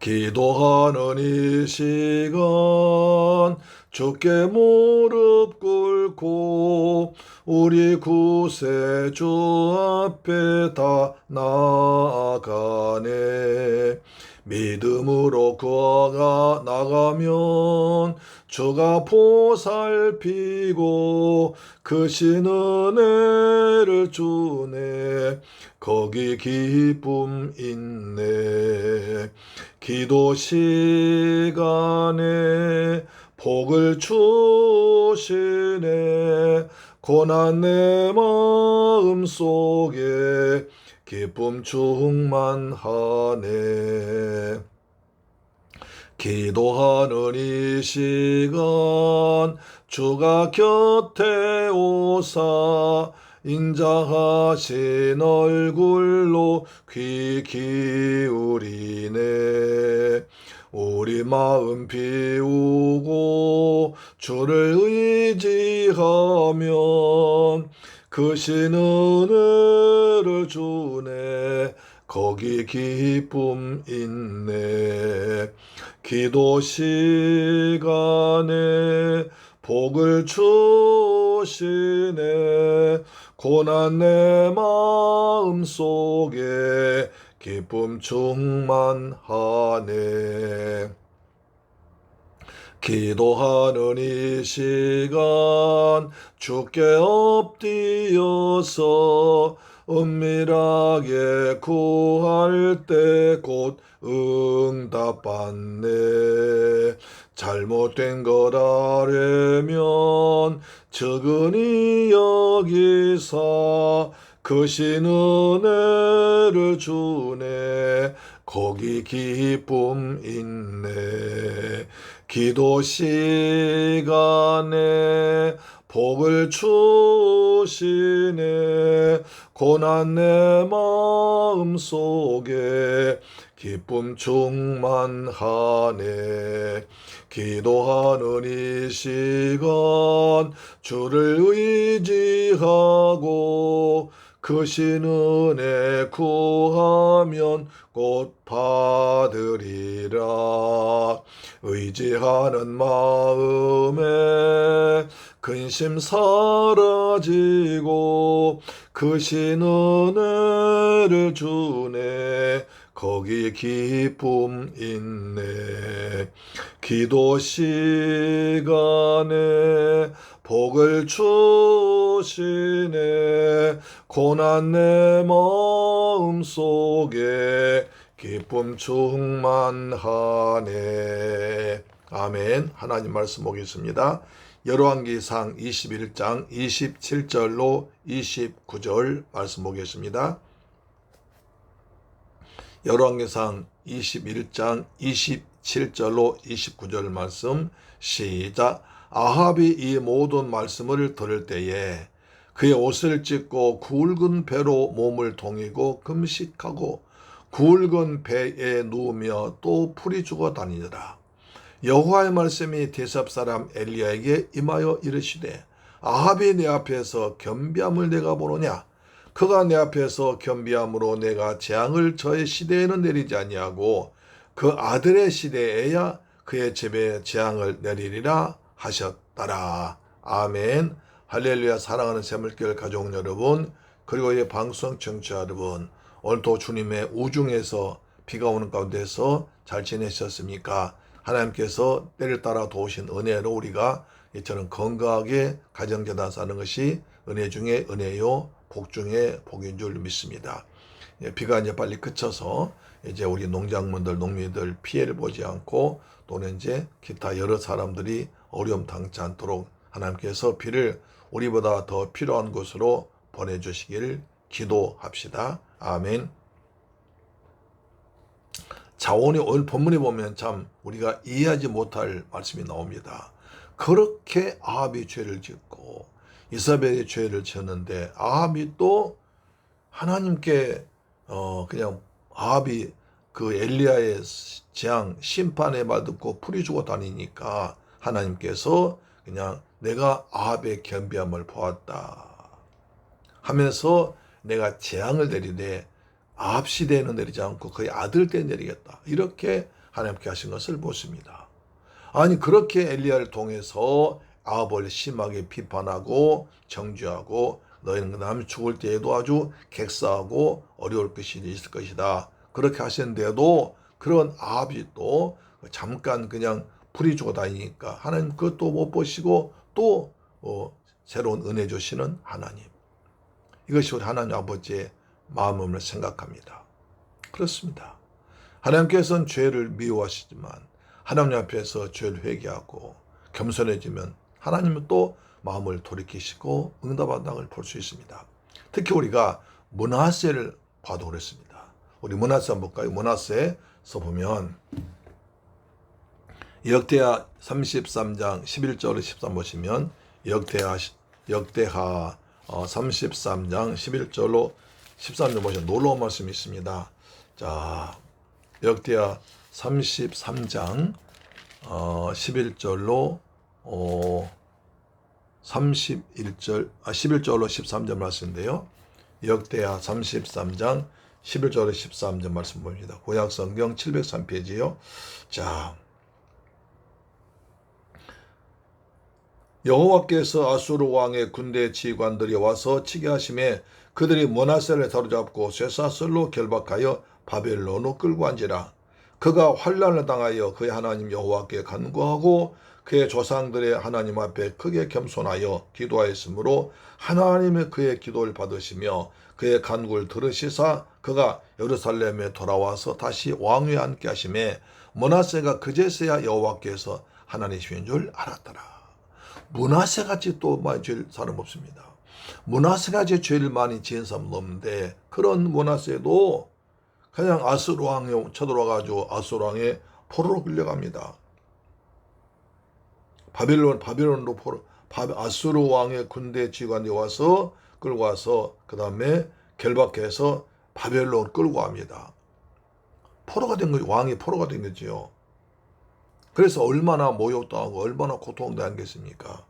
기도하는 이 시간 주께 무릎 꿇고 우리 구세주 앞에 다 나아가네. 믿음으로 그가 나가면 주가 보살피고 크신 은혜를 주네. 거기 기쁨 있네 기도 시간에 복을 주시네. 고난 내 마음 속에 기쁨 충만하네. 기도하는 이 시간 주가 곁에 오사 인자하신 얼굴로 귀 기울이네. 우리 마음 비우고 주를 의지하면 크신 은혜를 주네. 거기 기쁨 있네. 기도 시간에 복을 주시네 고난 내 마음 속에 기쁨 충만하네. 기도하는 이 시간 주께 엎드려서 은밀하게 구할 때 곧 응답받네. 잘못된 것 알려면 적은이 여기사 크신 은혜를 주네. 거기 기쁨 있네. 기도 시간에 복을 주시네 고난 내 마음 속에 기쁨 충만하네. 기도하는 이 시간 주를 의지하고 크신 은혜 구하면 곧 받으리라. 의지하는 마음에 근심 사라지고 크신 은혜를 주네. 거기 기쁨 있네. 기도 시간에 복을 주시네. 고난 내 마음 속에 기쁨 충만하네. 아멘. 하나님 말씀 보겠습니다. 열왕기상 21장 27절로 29절 말씀 보겠습니다. 열왕기상 21장 27절로 29절 말씀 시작 아합이 이 모든 말씀을 들을 때에 그의 옷을 찢고 굵은 배로 몸을 동이고 금식하고 굵은 배에 누우며 또 풀이 죽어 다니더라. 여호와의 말씀이 대삽 사람 엘리야에게 임하여 이르시되 아합이 내 앞에서 겸비함을 내가 보느냐 그가 내 앞에서 겸비함으로 내가 재앙을 저의 시대에는 내리지 아니하고 그 아들의 시대에야 그의 집에 재앙을 내리리라 하셨더라. 아멘. 할렐루야 사랑하는 새물결 가족 여러분 그리고 이 방송 청취자 여러분 오늘도 주님의 우중에서 비가 오는 가운데서 잘 지내셨습니까? 하나님께서 때를 따라 도우신 은혜로 우리가 이처럼 건강하게 가정재단 사는 것이 은혜 중에 은혜요, 복 중에 복인 줄 믿습니다. 예, 비가 이제 빨리 그쳐서 이제 우리 농작물들, 농민들 피해를 보지 않고 또는 이제 기타 여러 사람들이 어려움 당치 않도록 하나님께서 비를 우리보다 더 필요한 곳으로 보내주시길 기도합시다. 아멘. 자원이 오늘 본문에 보면 참 우리가 이해하지 못할 말씀이 나옵니다. 그렇게 아합이 죄를 짓고 이사벨이 죄를 지었는데 아합이 또 하나님께 어 그냥 아합이 그 엘리야의 재앙 심판의 말 듣고 풀이 주고 다니니까 하나님께서 그냥 내가 아합의 겸비함을 보았다 하면서 내가 재앙을 내리되 아합 시대에는 내리지 않고 그의 아들 때 내리겠다 이렇게 하나님께 하신 것을 보십니다. 아니 그렇게 엘리야를 통해서 아합을 심하게 비판하고 정죄하고 너희는 그 다음에 죽을 때에도 아주 객사하고 어려울 것이 있을 것이다. 그렇게 하셨는데도 그런 아합이 또 잠깐 그냥 풀이 주고 다니니까 하나님 그것도 못 보시고 또 어, 새로운 은혜 주시는 하나님. 이것이 우리 하나님 아버지의 마음을 생각합니다. 그렇습니다. 하나님께서는 죄를 미워하시지만 하나님 앞에서 죄를 회개하고 겸손해지면 하나님은 또 마음을 돌이키시고 응답한다는 걸볼수 있습니다. 특히 우리가 문하세를 봐도 그렇습니다. 우리 문하세 한번 볼까요? 문하세에서 보면 역대하 33장 11절을 13 보시면 역대하 역대하 33장 11절로 13절 보시면 놀라운 말씀이 있습니다. 자, 역대하 33장 어, 11절로 어, 31절 아 11절로 13절 말씀인데요. 역대하 33장 11절로 13절 말씀 봅니다. 구약 성경 703페이지요. 자, 여호와께서 아수르 왕의 군대 지휘관들이 와서 치게 하심에 그들이 모나세를 사로잡고 쇠사슬로 결박하여 바벨론으로 끌고 앉으라. 그가 환란을 당하여 그의 하나님 여호와께 간구하고 그의 조상들의 하나님 앞에 크게 겸손하여 기도하였으므로 하나님의 그의 기도를 받으시며 그의 간구를 들으시사 그가 예루살렘에 돌아와서 다시 왕위에 앉게 하심에 모나세가 그제서야 여호와께서 하나님이신 줄 알았더라. 문하세 같이 또 많이 죄를 사람 없습니다. 문하세 같이 죄를 많이 지은 사람 없는데 그런 문하세도 그냥 아수르 왕에 쳐들어와가지고 아수르 왕의 포로로 끌려갑니다. 바빌론 바빌론으로 포로 아수르 왕의 군대 지관이 와서 끌고 와서 그 다음에 결박해서 바벨론 끌고 갑니다. 포로가 된 거죠. 왕이 포로가 된 거지요. 그래서 얼마나 모욕당하고 얼마나 고통당했겠습니까?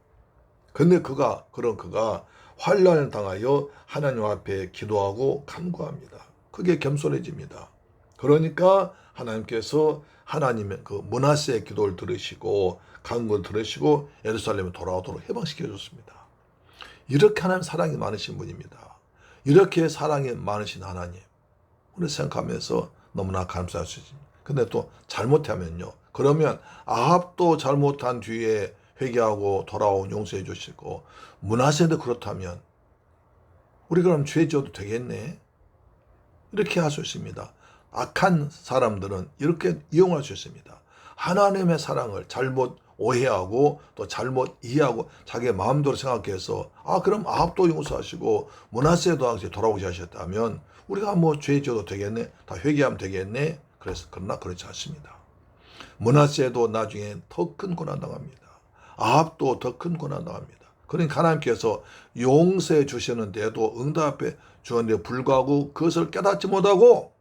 근데 그가 그런 그가 환란을 당하여 하나님 앞에 기도하고 간구합니다. 그게 겸손해집니다. 그러니까 하나님께서 하나님의 그 문하세의 기도를 들으시고 간구를 들으시고 예루살렘에 돌아오도록 해방시켜 줬습니다. 이렇게 하나님 사랑이 많으신 분입니다. 이렇게 사랑이 많으신 하나님. 우리 생각하면서 너무나 감사할 수 있습니다. 근데 또 잘못하면요. 그러면 아합도 잘못한 뒤에 회개하고 돌아온 용서해 주시고 문하세도 그렇다면 우리 그럼 죄 지어도 되겠네. 이렇게 할 수 있습니다. 악한 사람들은 이렇게 이용할 수 있습니다. 하나님의 사랑을 잘못 오해하고 또 잘못 이해하고 자기의 마음대로 생각해서 아 그럼 아합도 용서하시고 문하세도 항상 돌아오게 하셨다면 우리가 뭐 죄 지어도 되겠네 다 회개하면 되겠네 그래서 그러나 그렇지 않습니다. 문하세도 나중에 더 큰 고난 당합니다. 아합도 더 큰 고난 당합니다. 그러니까 하나님께서 용서해 주시는데도 응답해 주었는데 불구하고 그것을 깨닫지 못하고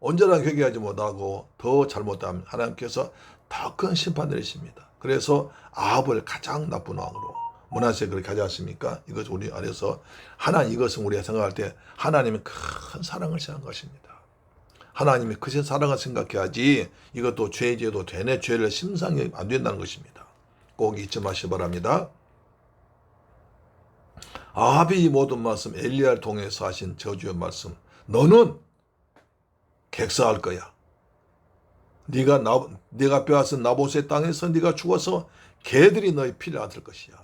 언제나 회개하지 못하고 더 잘못하면 하나님께서 더 큰 심판 내리십니다. 그래서 아합을 가장 나쁜 왕으로 문하세 그렇게 하지 않습니까? 이것 우리 안에서 하나 이것은 우리가 생각할 때 하나님의 큰 사랑을 생각한 것입니다. 하나님이 크신 사랑을 생각해야지 이것도 죄제도 되네 죄를 심상이 안 된다는 것입니다. 꼭 잊지 마시 바랍니다. 아합이 이 모든 말씀 엘리야를 통해서 하신 저주의 말씀 너는 객사할 거야. 네가 나 네가 빼앗은 나봇의 땅에서 네가 죽어서 개들이 너희 피를 앗을 것이야.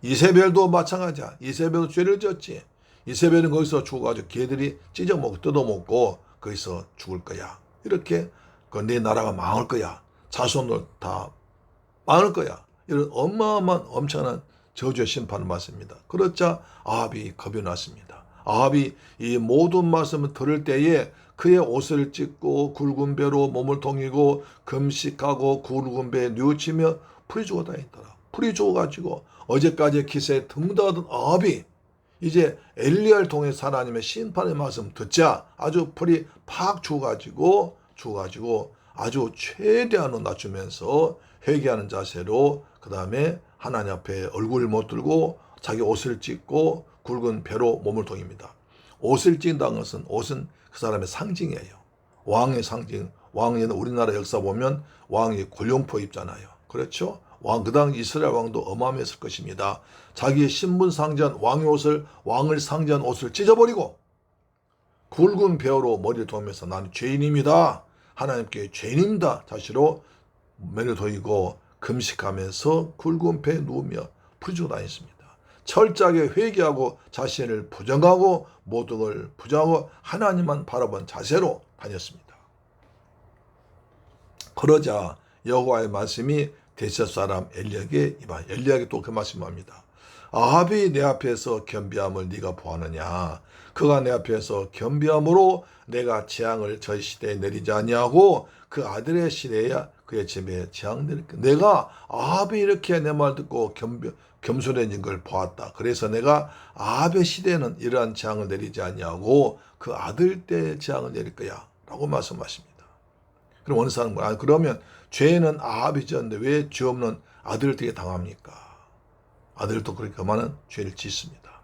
이세벨도 마찬가지야. 이세벨도 죄를 졌지. 이세벨은 거기서 죽어가지고 개들이 찢어먹고 뜯어먹고 거기서 죽을 거야. 이렇게 그내 나라가 망할 거야. 자손들 다 망할 거야. 이런 어마어마한 엄청난 저주의 심판을 받습니다. 그렇자 아합이 겁이 났습니다. 아합이 이 모든 말씀을 들을 때에 그의 옷을 찢고 굵은 배로 몸을 동이고 금식하고 굵은 배에 뉘우치며 풀이 죽어 다니더라. 풀이 죽어가지고 어제까지 기세에 등다하던 아합이 이제 엘리야를 통해서 하나님의 심판의 말씀 듣자 아주 풀이 팍 죽어가지고 죽어가지고 아주 최대한으로 낮추면서 회개하는 자세로 그 다음에 하나님 앞에 얼굴을 못 들고 자기 옷을 찢고 굵은 배로 몸을 동입니다. 옷을 찢는다는 것은 옷은 그 사람의 상징이에요. 왕의 상징. 왕이 우리나라 역사 보면 왕이 골룡포 입잖아요. 그렇죠? 왕, 그 당시 이스라엘 왕도 어마어마했을 것입니다. 자기의 신분 상전 왕의 옷을, 왕을 상전 옷을 찢어버리고 굵은 배우로 머리를 도면서 나는 죄인입니다. 하나님께 죄인입니다. 자시로 머리를 도이고 금식하면서 굵은 배에 누우며 부르짖고 다녔습니다. 철저하게 회개하고 자신을 부정하고 모든 걸 부정하고 하나님만 바라본 자세로 다녔습니다. 그러자 여호와의 말씀이 대셋 사람 엘리야에게 임하 엘리야에게 또 그 말씀합니다. 아합이 내 앞에서 겸비함을 네가 보았느냐? 그가 내 앞에서 겸비함으로 내가 재앙을 저희 시대에 내리지 아니하고 그 아들의 시대에 그의 집에 재앙 내릴 까 내가 아합이 이렇게 내 말 듣고 겸비, 겸손해진 걸 보았다. 그래서 내가 아합의 시대에는 이러한 재앙을 내리지 아니하고 그 아들 때 재앙을 내릴 거야. 라고 말씀하십니다. 그럼 어느 사람은 아, 그러면 죄는 아합이 지었는데 왜 죄 없는 아들을 되게 당합니까? 아들도 그렇게 많은 죄를 짓습니다.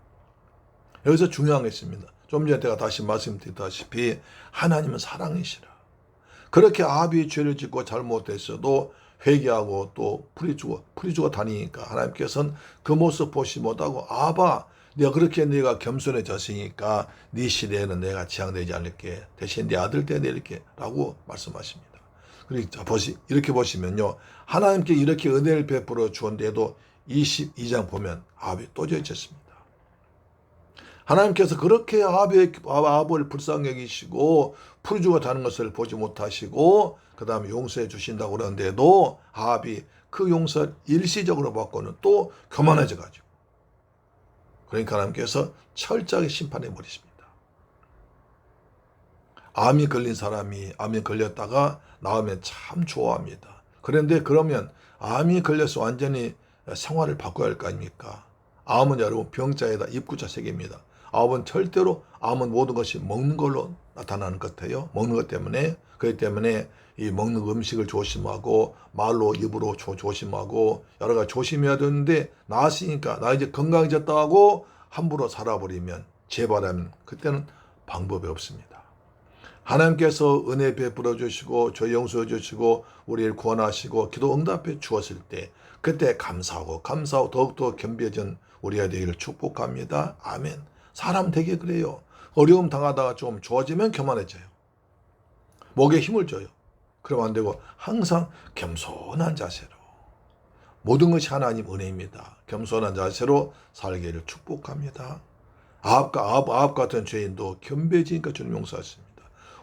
여기서 중요한 게 있습니다. 좀 전에 제가 다시 말씀드렸다시피 하나님은 사랑이시라. 그렇게 아합이 죄를 짓고 잘못했어도 회개하고 또 풀이 주고 풀이 주고 다니니까 하나님께서는 그 모습 보시 못하고 아바 내가 그렇게 네가 겸손해졌으니까 네 시대에는 내가 지향되지 않을게 대신 네 아들 때 내릴게라고 말씀하십니다. 그러니까 보시 이렇게 보시면요 하나님께 이렇게 은혜를 베풀어 주었는데도 22장 보면 아합이 또 죄졌습니다. 하나님께서 그렇게 아합을 불쌍히 여기시고 풀주가 다는 것을 보지 못하시고 그 다음에 용서해 주신다고 그러는데도 아합이 그 용서를 일시적으로 받고는 또 교만해져 가지고 그러니까 하나님께서 철저하게 심판해 버리십니다. 암이 걸린 사람이 암이 걸렸다가 나오면 참 좋아합니다. 그런데 그러면 암이 걸려서 완전히 생활을 바꿔야 할 거 아닙니까? 암은 여러분 병자에다 입구자 세계입니다. 암은 절대로 암은 모든 것이 먹는 걸로 나타나는 것 같아요. 먹는 것 때문에 그렇기 때문에 이 먹는 음식을 조심하고 말로 입으로 조, 조심하고 여러 가지 조심해야 되는데 나았으니까 나 이제 건강해졌다 하고 함부로 살아버리면 재발하면 그때는 방법이 없습니다. 하나님께서 은혜 베풀어 주시고 죄 용서해 주시고 우리를 구원하시고 기도 응답해 주었을 때 그때 감사하고 감사하고 더욱더 겸비해진 우리가 되기를 축복합니다. 아멘. 사람 되게 그래요. 어려움 당하다가 좀 좋아지면 교만해져요. 목에 힘을 줘요. 그러면 안 되고 항상 겸손한 자세로 모든 것이 하나님 은혜입니다. 겸손한 자세로 살기를 축복합니다. 아합과 아합, 아합 같은 죄인도 겸비해지니까 주님 용서하십니다.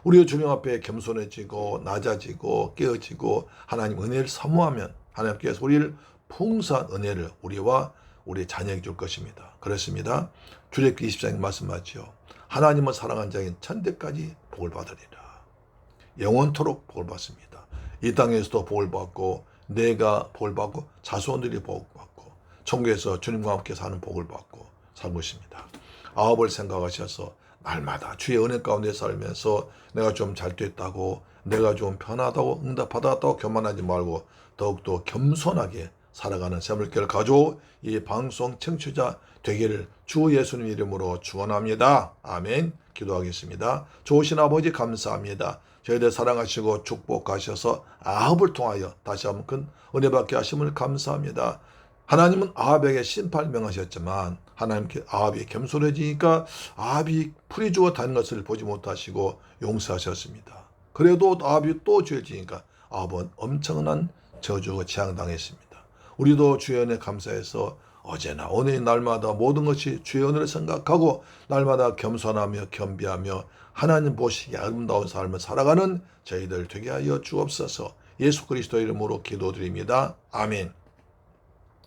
우리가 주님 앞에 겸손해지고 낮아지고 깨어지고 하나님 은혜를 사모하면 하나님께서 우리를 풍성한 은혜를 우리와 우리 자녀에게 줄 것입니다. 그렇습니다. 주례기 20장에 말씀하죠. 하나님을 사랑한 자인 천대까지 복을 받으리라. 영원토록 복을 받습니다. 이 땅에서도 복을 받고 내가 복을 받고 자손들이 복을 받고 천국에서 주님과 함께 사는 복을 받고 살 것입니다. 아합을 생각하셔서 날마다 주의 은혜 가운데 살면서 내가 좀 잘 됐다고 내가 좀 편하다고 응답받았다고 교만하지 말고 더욱더 겸손하게 살아가는 새물결 가족 이 방송 청취자 되기를 주 예수님 이름으로 축원합니다. 아멘. 기도하겠습니다. 좋으신 아버지 감사합니다. 저희들 사랑하시고 축복하셔서 아합을 통하여 다시 한번 큰 은혜 받게 하심을 감사합니다. 하나님은 아합에게 심판 명하셨지만 하나님께 아합이 겸손해지니까 아합이 풀이 죽어 다닌 것을 보지 못하시고 용서하셨습니다. 그래도 아합이 또 죄지니까 아번 엄청난 저주 재앙당했습니다. 우리도 주의 은혜 감사해서 어제나 오늘 날마다 모든 것이 주의 은혜를 생각하고 날마다 겸손하며 겸비하며 하나님 보시기에 아름다운 삶을 살아가는 저희들 되게 하여 주옵소서 예수 그리스도 이름으로 기도드립니다. 아멘.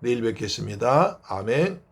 내일 뵙겠습니다. 아멘